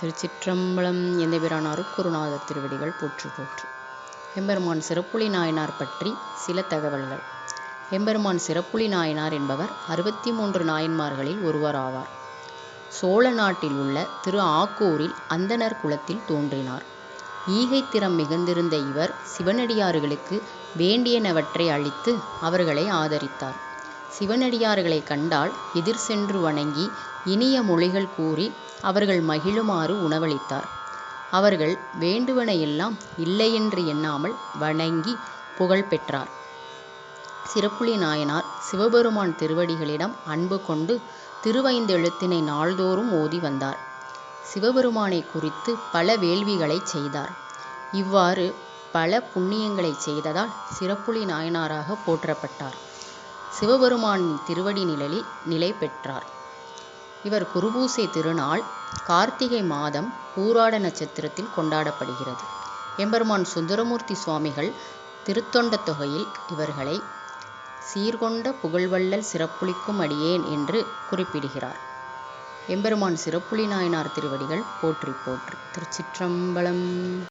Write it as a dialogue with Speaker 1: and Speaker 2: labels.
Speaker 1: திருச்சிற்றம்பலம் எந்தபிரான் அருட்குருநாதர் திருவடிகள் போற்று போற்று. எம்பெருமான் சிறப்புலி நாயனார் பற்றி சில தகவல்கள். எம்பெருமான் சிறப்புலி நாயனார் என்பவர் அறுபத்தி மூன்று நாயன்மார்களில் ஒருவராவார் சோழ நாட்டில் உள்ள திரு ஆக்கூரில் அந்தனர் குலத்தில் தோன்றினார். ஈகை திறம் மிகுந்திருந்த இவர் சிவனடியார்களுக்கு வேண்டியனவற்றை அளித்து அவர்களை ஆதரித்தார். சிவனடியார்களை கண்டால் எதிர் சென்று வணங்கி இனிய மொழிகள் கூறி அவர்கள் மகிழுமாறு உணவளித்தார். அவர்கள் வேண்டுவன எல்லாம் இல்லையென்று எண்ணாமல் வணங்கி புகழ் பெற்றார். சிறப்புலி நாயனார் சிவபெருமான் திருவடிகளிடம் அன்பு கொண்டு திருவைந்தெழுத்தினை நாள்தோறும் ஓதி வந்தார். சிவபெருமானை குறித்து பல வேள்விகளை செய்தார். இவ்வாறு பல புண்ணியங்களை செய்ததால் சிறப்புலி நாயனாராக போற்றப்பட்டார். சிவபெருமான் திருவடி நிழலில் நிலை பெற்றார். இவர் குருபூசை திருநாள் கார்த்திகை மாதம் பூராட நட்சத்திரத்தில் கொண்டாடப்படுகிறது. எம்பெருமான் சுந்தரமூர்த்தி சுவாமிகள் திருத்தொண்ட தொகையில் இவர்களை சீர்கொண்ட புகழ்வள்ளல் சிறப்புளிக்கும் அடியேன் என்று குறிப்பிடுகிறார். எம்பெருமான் சிறப்புளி நாயனார் திருவடிகள் போற்றி போற்று. திருச்சிற்றம்பலம்.